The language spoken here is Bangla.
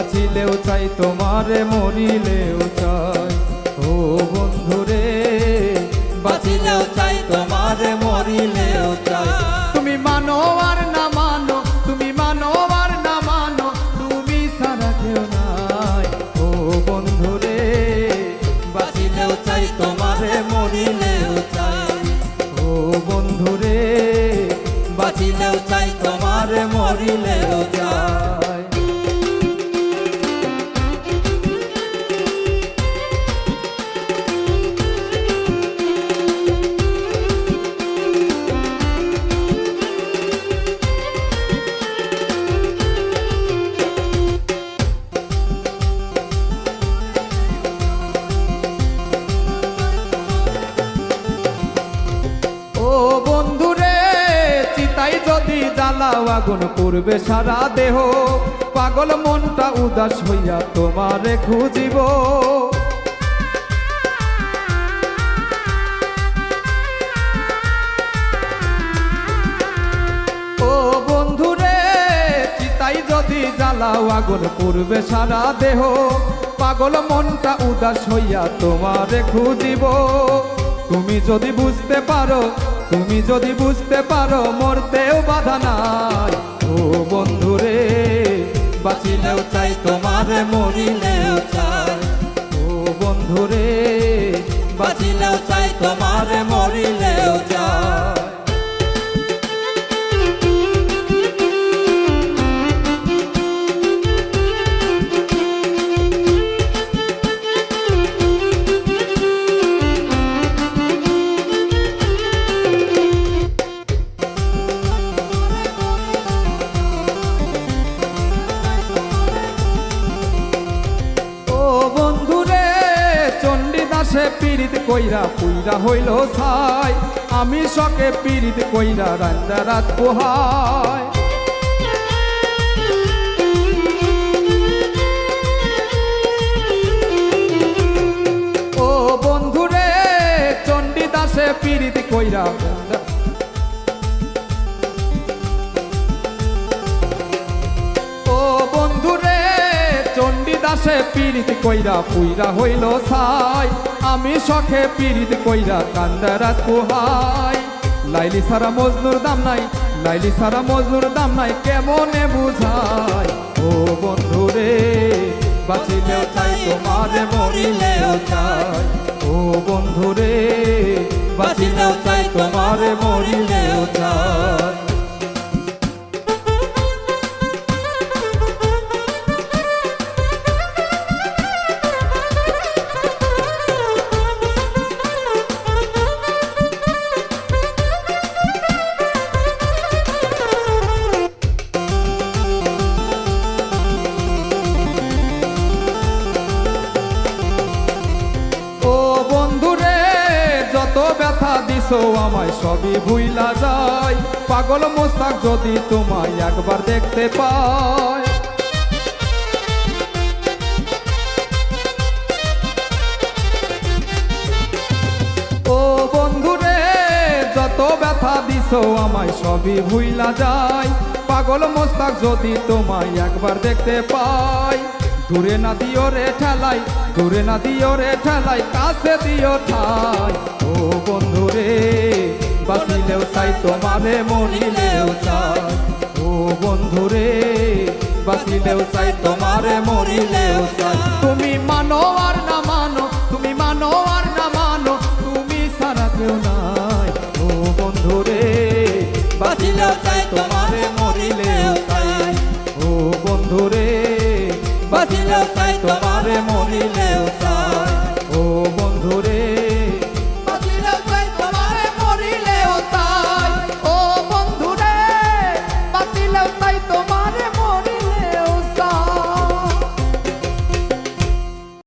বাঁচিলেও চাই, তোমারে মরিলেও চাই। ও বন্ধুরে, বাঁচিলেও চাই, তোমারে মরিলেও চাই। তুমি মানো আর না মানো, তুমি মানো আর না মানো, তুমি সারা কেউ নাই। ও বন্ধুরে, বাঁচিলেও চাই, তোমারে মরিলেও চাই। ও বন্ধুরে, বাঁচিলেও চাই, তোমারে মরিলেও চাই। জ্বালাও আগুন করবে সারা দেহ। পাগল মনটা উদাস হইয়া তোমারে খুঁজিব। জ্বালাও, আগুন করবে সারা দেহ। পাগল মনটা উদাস হইয়া তোমারে খুঁজিব। তুমি যদি বুঝতে পারো তুমি যদি বুঝতে পারো, মরতেও বাধা নাই। ও বন্ধুরে, বাঁচিলেও চাই, তোমার মরিলেও চাই। ও বন্ধুরে, বাঁচিলেও চাই, তোমার মরিলেও চণ্ডীদাসে পীড়িত কইরা পুইরা হইল ছাই। আমি সকে পীড়িত কইরা রান্দা রাত পোহায় ও বন্ধুরে, চণ্ডীদাসে পীড়িত কইরা চণ্ডীদাসে পীড়িত কইরা পুইরা হইল ছাই। আমি শখে পীড়িত কইরা কান্দারাত কুহাই লাইলি সারা মজনুর দাম নাই, লাইলি সারা মজনুর দাম নাই, কেমনে বুঝাই? ও বন্ধুরে বাঁচিলেও চাই, তোমারে মরিলেও চাই। ও বন্ধু রে, বাঁচিলেও চাই, তোমারে মরিলেও চাই। ব্যথা দিছো আমায়, সবই ভুইলা যায়। পাগল মোস্তাক যদি তোমায় একবার দেখতে পায়। ও বন্ধুরে যত ব্যথা দিছো আমায়, সবই ভুইলা যায়। পাগল মোস্তাক যদি তোমায় একবার দেখতে পাই দূরে না দিও রে ঠেলাই দূরে না দিও রে ঠেলাই, কাছে দিও ঠাই। ও বন্ধু রে, বাঁচিলেও চাই তোমারে, মরিলেও চাই। ও বন্ধু রে, বাঁচিলেও চাই তোমারে, মরিলেও চাই। তুমি মানো আর না মানো, তুমি মানো মানো বাঁচিলেও চাই তোমারে মরিলেও চাই ও বন্ধুরে